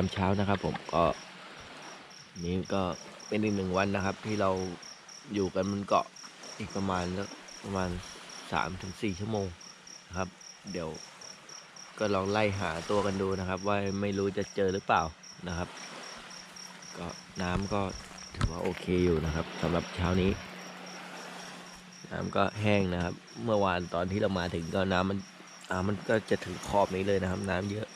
ามเช้านะครับ ผมก็นี้ก็เป็นอีกหนึ่งวันนะครับ ที่เราอยู่กันบนเกาะอีกประมาณสักประมาณสามถึงสี่ชั่วโมงนะครับ เดี๋ยวก็ลองไล่หาตัวกันดูนะครับ ว่าไม่รู้จะเจอหรือเปล่านะครับ ก็น้ำก็ถือว่าโอเคอยู่นะครับสำหรับเช้านี้ น้ำก็แห้งนะครับ เมื่อวานตอนที่เรามาถึงก็น้ำมันน้ำมันก็จะถึงขอบนี้เลยนะครับ น้ำเยอะ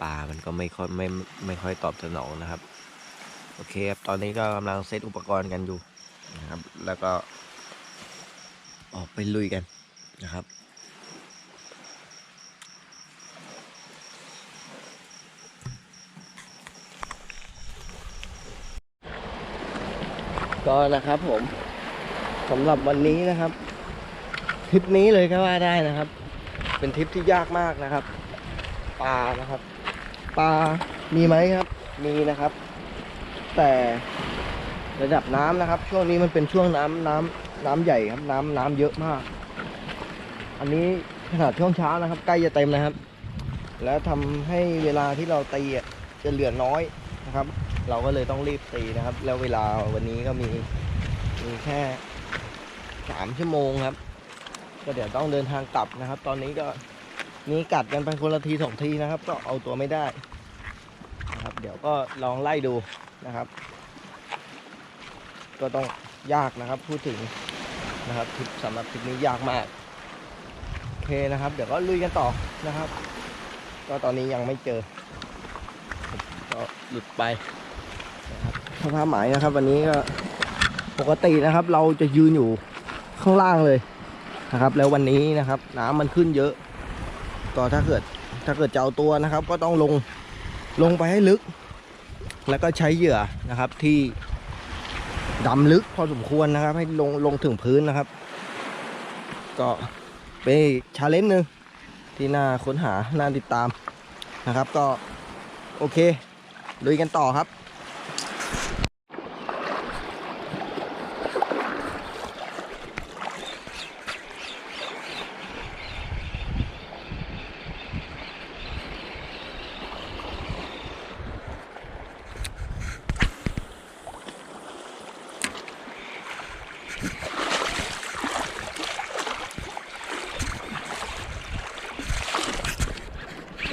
ปลา มันก็ไม่ค่อยไม่ไม่ค่อยตอบสนองนะครับ โอเคครับ ตอนนี้ก็กำลังเซตอุปกรณ์กันอยู่นะครับ แล้วก็ออกไปลุยกันนะครับก็นะครับผมสำหรับวันนี้นะครับทริปนี้เลยก็ว่าได้นะครับ เป็นทริปที่ยากมากนะครับปลานะครับ ปลามีไหมครับ มีนะครับ แต่ระดับน้ำนะครับ ช่วงนี้มันเป็นช่วงน้ำน้ำน้ำใหญ่ครับ น้ำน้ำเยอะมาก อันนี้ขนาดช่วงเช้านะครับ ใกล้จะเต็มนะครับ แล้วทำให้เวลาที่เราตีจะเหลือน้อยนะครับ เราก็เลยต้องรีบตีนะครับ แล้วเวลาวันนี้ก็มีมีแค่สามชั่วโมงครับ ก็เดี๋ยวต้องเดินทางกลับนะครับ ตอนนี้ก็มีกัดกันไปคนละทีสองทีนะครับ ก็เอาตัวไม่ได้ เดี๋ยวก็ลองไล่ดูนะครับ ก็ต้องยากนะครับพูดถึงนะครับทริปสำหรับทริปนี้ยากมากโอเคนะครับ เดี๋ยวก็ลุยกันต่อนะครับ ก็ตอนนี้ยังไม่เจอ ก็หลุดไปนะครับสภาพหมายนะครับ วันนี้ก็ปกตินะครับ เราจะยืนอยู่ข้างล่างเลยนะครับ แล้ววันนี้นะครับ น้ำมันขึ้นเยอะ ก็ถ้าเกิดถ้าเกิดจะเอาตัวนะครับ ก็ต้องลง ลงไปให้ลึก แล้วก็ใช้เหยื่อนะครับที่ดำลึกพอสมควรนะครับ ให้ลงลงถึงพื้นนะครับ ก็เป็นชาเลนจ์หนึ่งที่น่าค้นหาน่าติดตามนะครับ ก็โอเคลุยกันต่อครับ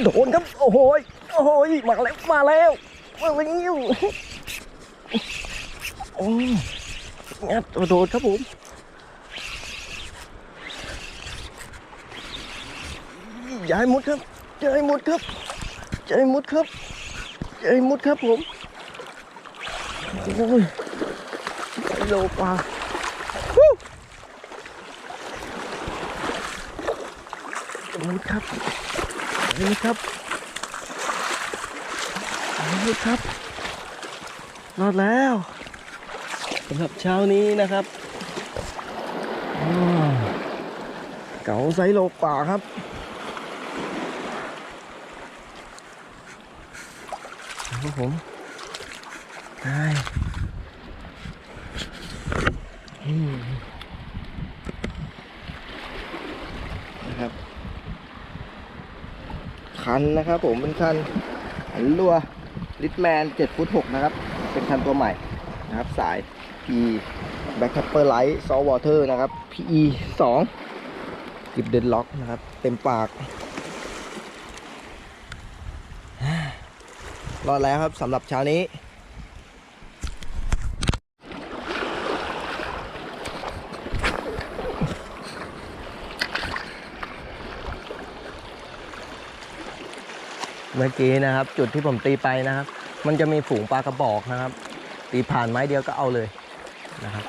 โดนครับ โอ้โหยโอ้โหมาแล้ว มาแล้วมาแล้วโอ้ยงัดโดนครับผมย่าให้มุดครับย่าให้มุดครับย่าให้มุดครับย่าให้มุดครับผมโอ้ยโลปลาฮู้อย่ามุดครับ อย่ามุดครับนี่ครับ รอดแล้วสำหรับเช้านี้นะครับเก๋าไซโลป่าครับครับผมได้อืมนะครับ คั นนะครับ ผมเป็นคันหันรัวลิทแมน7ฟุต6นะครับ เป็นคันตัวใหม่นะครับ สาย P Back Capper Light Salt Water นะครับ PE 2กิบเดนล็อกนะครับ เต็มปาก รอดแล้วครับสำหรับเช้านี้ เมื่อกี้นะครับ จุดที่ผมตีไปนะครับ มันจะมีฝูงปลากระบอกนะครับ ตีผ่านไม้เดียวก็เอาเลยนะครับ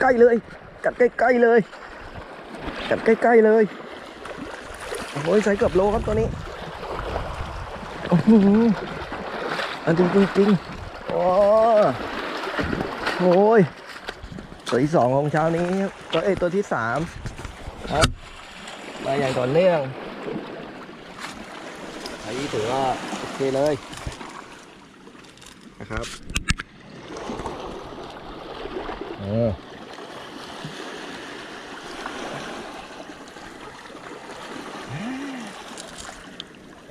ใกล้ๆเลย กัดใกล้ๆเลย กัดใกล้ๆเลย โอ้ยใส่เกือบโลครับตัวนี้โอ้โหอันจริงจริงโอ้โอ้ยตัวที่สองของเช้านี้ตัวเอตัวที่สามครับมาอย่างต่อเนื่องอันนี้ถือว่าโอเคเลยนะครับโอ้โอ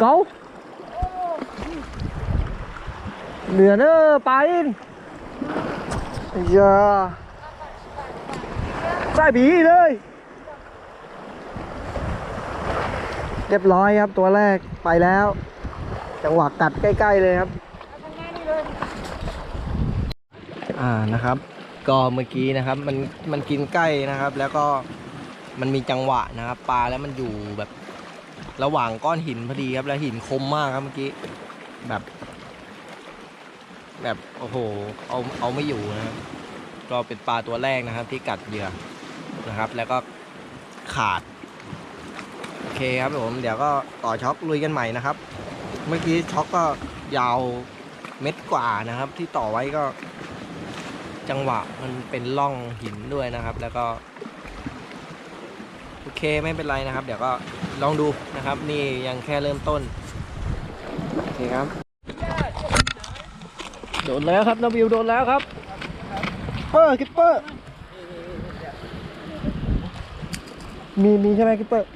เว้ยเหนื่อยโอ้โอ้ยอย่าขาดเนืออปลาอินอย่าใส่บีเลยเรียบร้อยครับตัวแรกไปแล้ว จังหวะกัดใกล้ ๆเลยครับอ่านะครับ ก็เมื่อกี้นะครับ มันมันกินใกล้นะครับ แล้วก็มันมีจังหวะนะครับ ปลาแล้วมันอยู่แบบ ระหว่างก้อนหินพอดีครับ แล้วหินคมมากครับเมื่อกี้ แบบ แบบโอ้โห เอาเอาไม่อยู่นะครับก็เป็นปลาตัวแรกนะครับ ที่กัดเหยื่อนะครับ แล้วก็ขาด โอเคครับผม เดี๋ยวก็ต่อช็อคลุยกันใหม่นะครับ เมื่อกี้ช็อคก็ยาวเม็ดกว่านะครับ ที่ต่อไว้ก็จังหวะมันเป็นร่องหินด้วยนะครับ แล้วก็ เคไม่เป็นไรนะครับ เดี๋ยวก็ลองดูนะครับ นี่ยังแค่เริ่มต้น โอเคครับ โดนแล้วครับนวิวโดนแล้วครับเปอร์คิปเปอร์มีมีใช่ไหมคิปเปอร์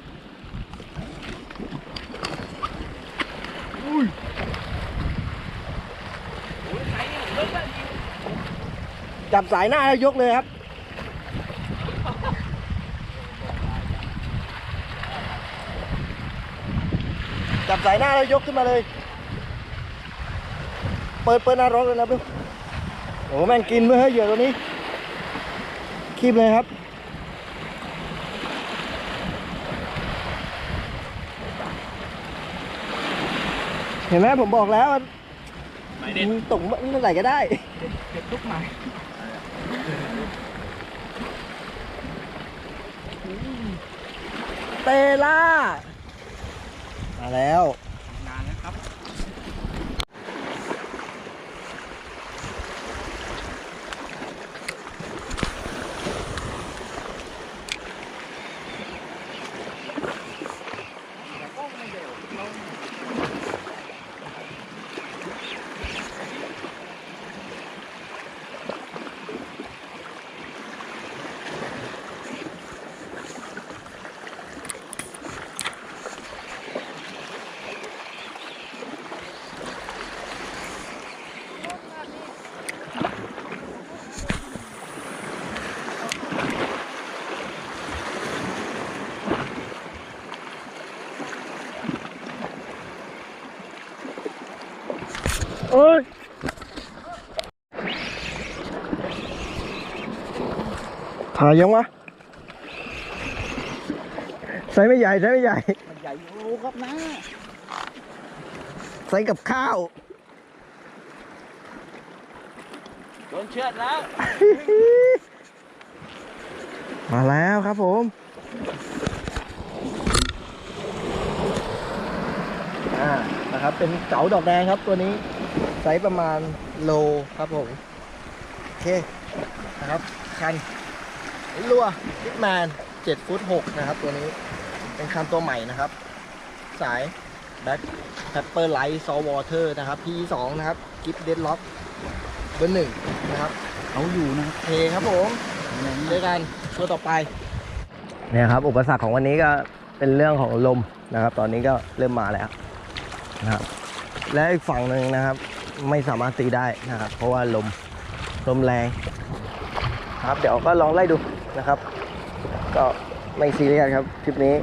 จับสายหน้าแล้วยกเลยครับ จับสายหน้าแล้วยกขึ้นมาเลย เปิดเปิดหน้ารถเลยนะพี่โอ้แม่งกินเมื่อเหยื่อตัวนี้คีบเลยครับเห็นไหมผมบอกแล้วมันตกเมื่อไหร่ก็ได้เก็บทุกหมายเตล่า มาแล้ว เอ้ยถ่ายยังวะไซส์ไม่ใหญ่ไซส์ไม่ใหญ่ มันใหญ่อยู่ครับนะไซส์กับข้าว โดนเชือดแล้ว มาแล้วครับผม อ่า นะครับ เป็นเก๋าดอกแดงครับตัวนี้ ไซส์ประมาณโลครับผม โอเคนะครับ คันรัวพิทแมน7ฟุต6นะครับ ตัวนี้เป็นคันตัวใหม่นะครับ สายแบ็คแ p ปเปอร์ไลท์ซอวอเตอร์นะครับ P2 นะครับกิฟเดดล็อกเบอร์หนึ่งนะครับเขาอยู่นะครับโอเคครับผมเจอกันตัวต่อไปเนี่ยครับ อุปสรรคของวันนี้ก็เป็นเรื่องของลมนะครับ ตอนนี้ก็เริ่มมาแล้วนะครับ และอีกฝั่งหนึ่งนะครับ ไม่สามารถตีได้นะครับ เพราะว่าลมลมแรงครับเดี๋ยวก็ลองไล่ดูนะครับ ก็ไม่ซีเรียสครับทริปนี้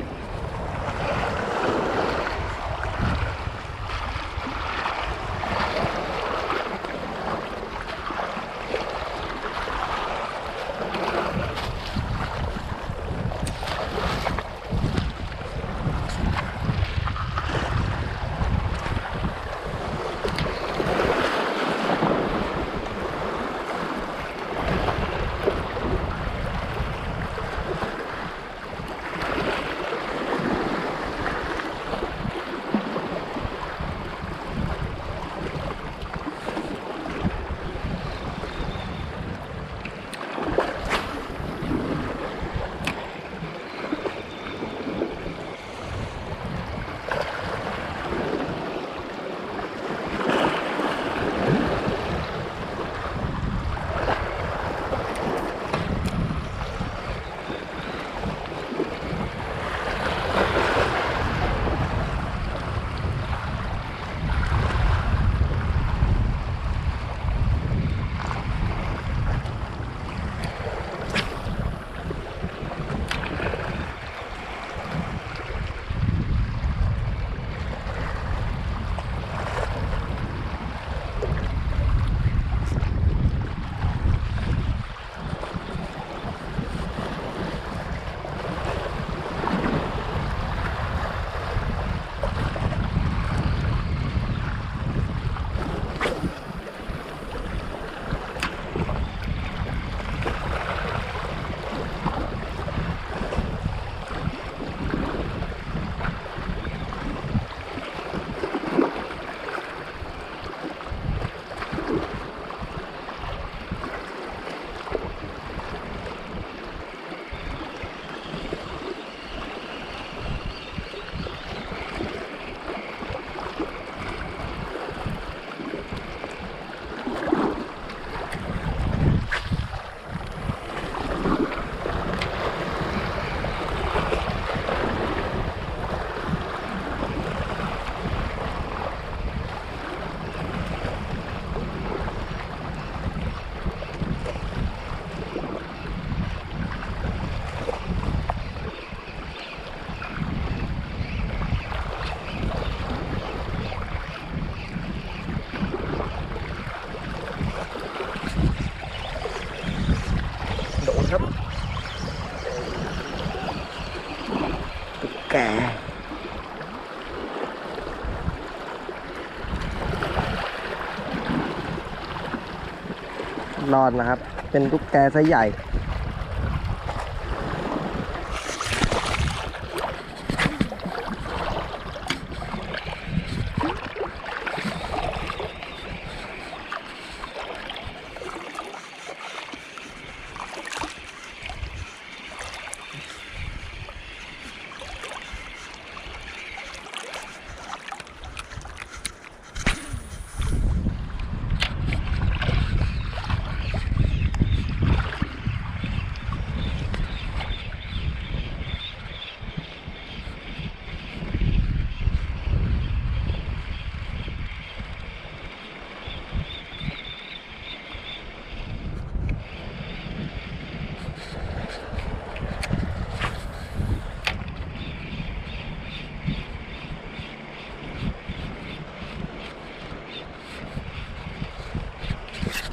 รอนนะครับ เป็นตุ๊กแกไซส์ใหญ่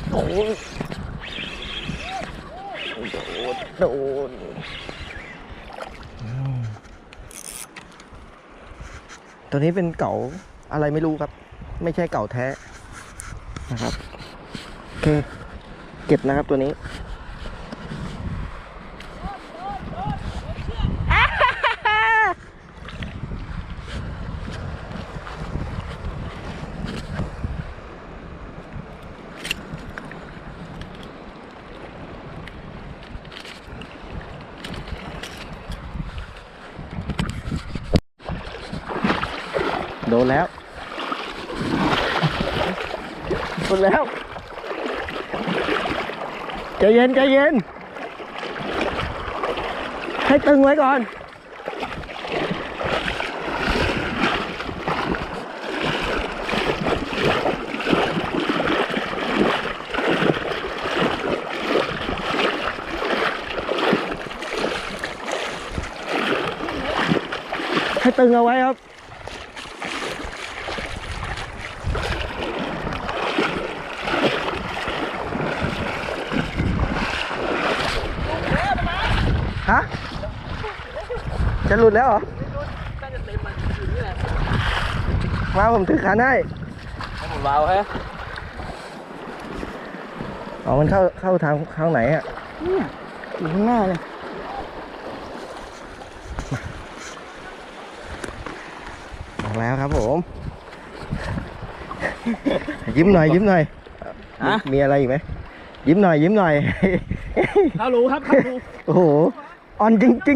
โดนโดโดนตัวนี้เป็นเก่าอะไรไม่รู้ครับ ไม่ใช่เก่าแท้นะครับ โอเค เก็บนะครับตัวนี้ โดนแล้ว โดนแล้ว ใจเย็นใจเย็น ให้ตึงไว้ก่อนให้ตึงเอาไว้ครับ จะหลุดแล้วเหรอมาผมถือขันให้ให้ผมวาวฮะอ๋อ มันเข้าเข้าทางข้างไหนอะเนี่ยอยู่ข้างหน้าเลยออกแล้วครับผม ยิ้มหน่อย ยิ้มหน่อยฮะมีอะไรอีกไหม ยิ้มหน่อย ยิ้มหน่อยเข้ารู้ครับเข้ารู้โอ้โหอ่อนจริงไม่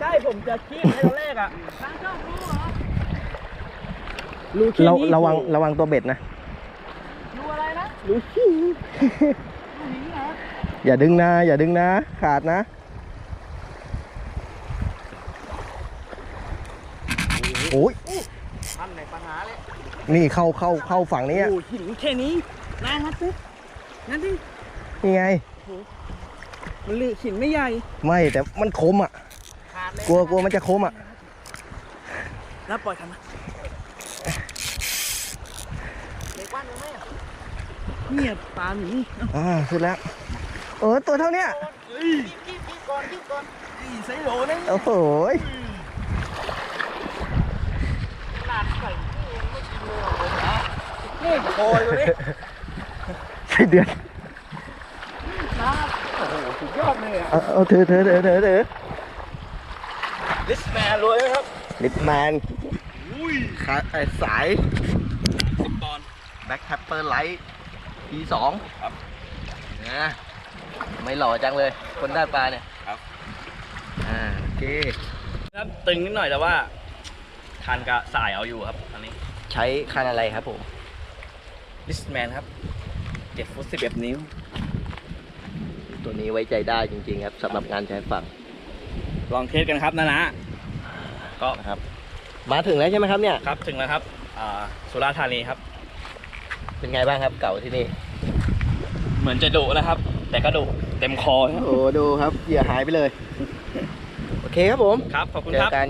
ใช่ผมจะคีบในตอนแรกอะรู้ๆแค่เรานี้ระวังระวังตัวเบ็ดนะรู้อะไรนะรู้ขี้อย่าดึงนะ อย่าดึงนะ ขาดนะโอ้ยท่านในปัญหาเลยนี่เข้าเข้าเข้าฝั่งนี้อะโอ้หินแค่นี้นะฮัทสินั่นดินี่ไงมันลือหินไม่ใหญ่ ไม่แต่มันคมอะขาดเลย กลัวกลัวมันจะคมอะแล้วปล่อยกันนะเล็กบ้านยังไม่เนี่ยปลาหนีอ่าสุดแล้ว เออตัวเท่าเนี้ยเฮ้ยคีบคีบก่อนคีบก่อนไอ้ไซโหลนั่นโอ้โหยขนาดใส่ที่ยังไม่กินเลยผมนะนี่โอยตัวนี้ใช่เดือนนะโอ้โหสุดยอดเลยอะเอาเอาถือถือถือถือถือ ลิสแมนรวยครับลิปแมนอุ้ยขาไอ้สาย สิบปอนด์ แบ็คแทปเปอร์ไลท์ทีสองครับ นะไม่หล่อจังเลย คนได้ปลาเนี่ยครับ อ่าโอเค ครับตึงนิดหน่อยแต่ว่าทานกะสายเอาอยู่ครับอันนี้ใช้คันอะไรครับผม ลิสแมนครับเจ็ดฟุตสิบเอ็ดนิ้ว ตัวนี้ไว้ใจได้จริงๆครับสำหรับงานใช้ฝั่ง ลองเทสกันครับนะนะก็นะครับ มาถึงแล้วใช่ไหมครับเนี่ย ครับถึงแล้วครับอ่าสุราษฎร์ธานีครับ เป็นไงบ้างครับเก่าที่นี่ เหมือนจะดุนะครับ แต่ก็ดุเต็มคอครับโอ้ดูครับเหยื่อหายไปเลย โอเคครับผม ครับขอบคุณเจคอรับ กันน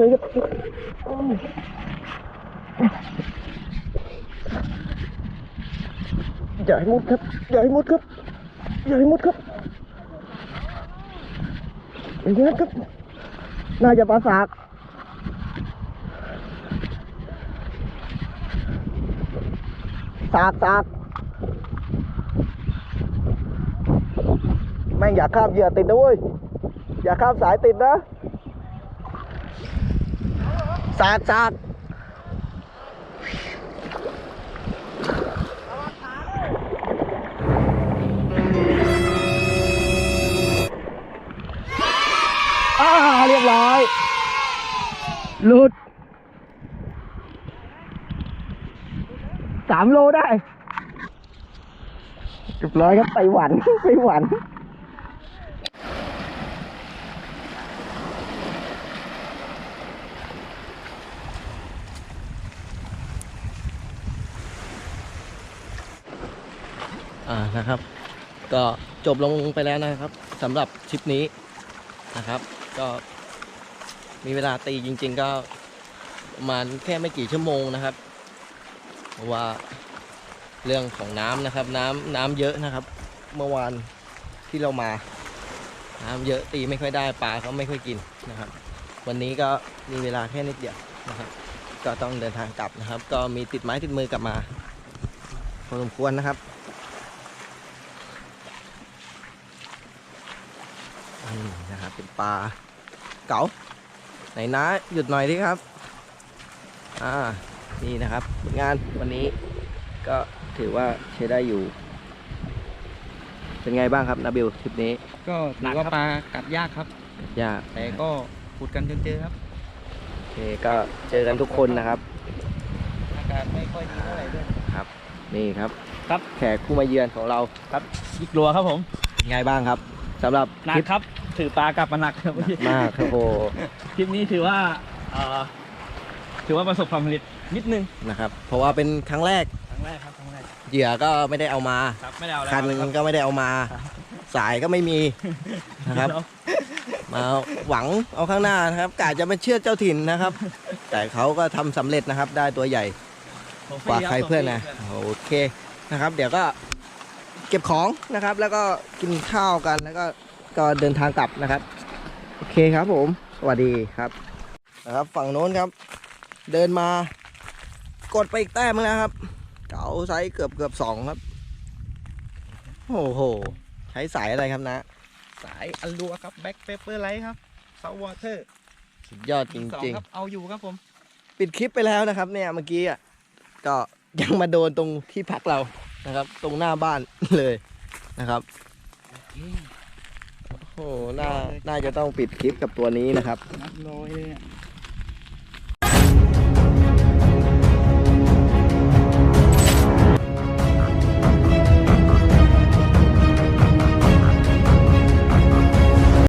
ย่าให้มุดครับอย่างนี้ครับน่าจะปลาสากสากสากแม่งอย่าข้ามเหยื่อติดนะเว้ย อย่าข้ามสายติดนะ สากสากอ่าเรียบร้อยหลุดสามโลได้เรียบร้อยครับไต้หวันไต้หวัน นะครับ ก็จบลงไปแล้วนะครับสำหรับทริปนี้นะครับ ก็มีเวลาตีจริง ๆ ก็ประมาณแค่ไม่กี่ชั่วโมงนะครับเพราะว่าเรื่องของน้ำนะครับ น้ำน้ำเยอะนะครับ เมื่อวานที่เรามา น้ำเยอะตีไม่ค่อยได้ปลาเขาไม่ค่อยกินนะครับ วันนี้ก็มีเวลาแค่นิดเดียวนะครับ ก็ต้องเดินทางกลับนะครับ ก็มีติดไม้ติดมือกลับมาพอสมควรนะครับนี่นะครับ เป็นปลาเก๋าไหนนะหยุดหน่อยดิครับ อ่า นี่นะครับผลงานวันนี้ก็ถือว่าใช้ได้อยู่ เป็นไงบ้างครับนาบิลทริปนี้ ก็ถือว่าปลากัดยากครับ ยาก แต่ก็ขุดกันจนเจอครับ โอเคก็เจอกันทุกคนนะครับ อากาศไม่ค่อยดีเท่าไหร่ด้วยนี่ครับ ครับ แขกผู้มาเยือนของเรายิกลัวครับผม เป็นไงบ้างครับสำหรับหนัทกริป ครับ ถือปลากลับมาหนักครับมากครับโอ้ทริปนี้ถือว่าเอ่อถือว่าประสบความสำเร็จนิดนึงนะครับ เพราะว่าเป็นครั้งแรกครั้งแรกครับครั้งแรกเหยื่อก็ไม่ได้เอามาครับไม่ได้เอาแล้วคันครับก็ไม่ได้เอามาครับสายก็ไม่มีนะครับ มาหวังเอาข้างหน้านะครับกะจะมาเชื่อดเจ้าถิ่นนะครับ แต่เขาก็ทำสำเร็จนะครับ ได้ตัวใหญ่ผมกว่าฟใครเพื่อนนะโอเคนะครับ เดี๋ยวก็เก็บของนะครับ แล้วก็กินข้าวกันแล้วก็ ก็เดินทางกลับนะครับ โอเคครับผม สวัสดีครับนะครับ ฝั่งโน้นครับ เดินมากดไปอีกแต้มนึงนะครับ เก๋าไซส์เกือบเกือบสองครับ โอ้โห ใช้สายอะไรครับนะ สายอัลลัวครับแบ็คเปเปอร์ไลท์ครับเซาวอเตอร์สุดยอดจสองริงครับเอาอยู่ครับผมๆปิดคลิปไปแล้วนะครับ เนี่ยเมื่อกี้อะก็ยังมาโดนตรงที่พักเรานะครับ ตรงหน้าบ้าน เลยนะครับโอ้ โหน่าน่าจะต้องปิดคลิปกับตัวนี้นะครับ นับร้อยเลยอะ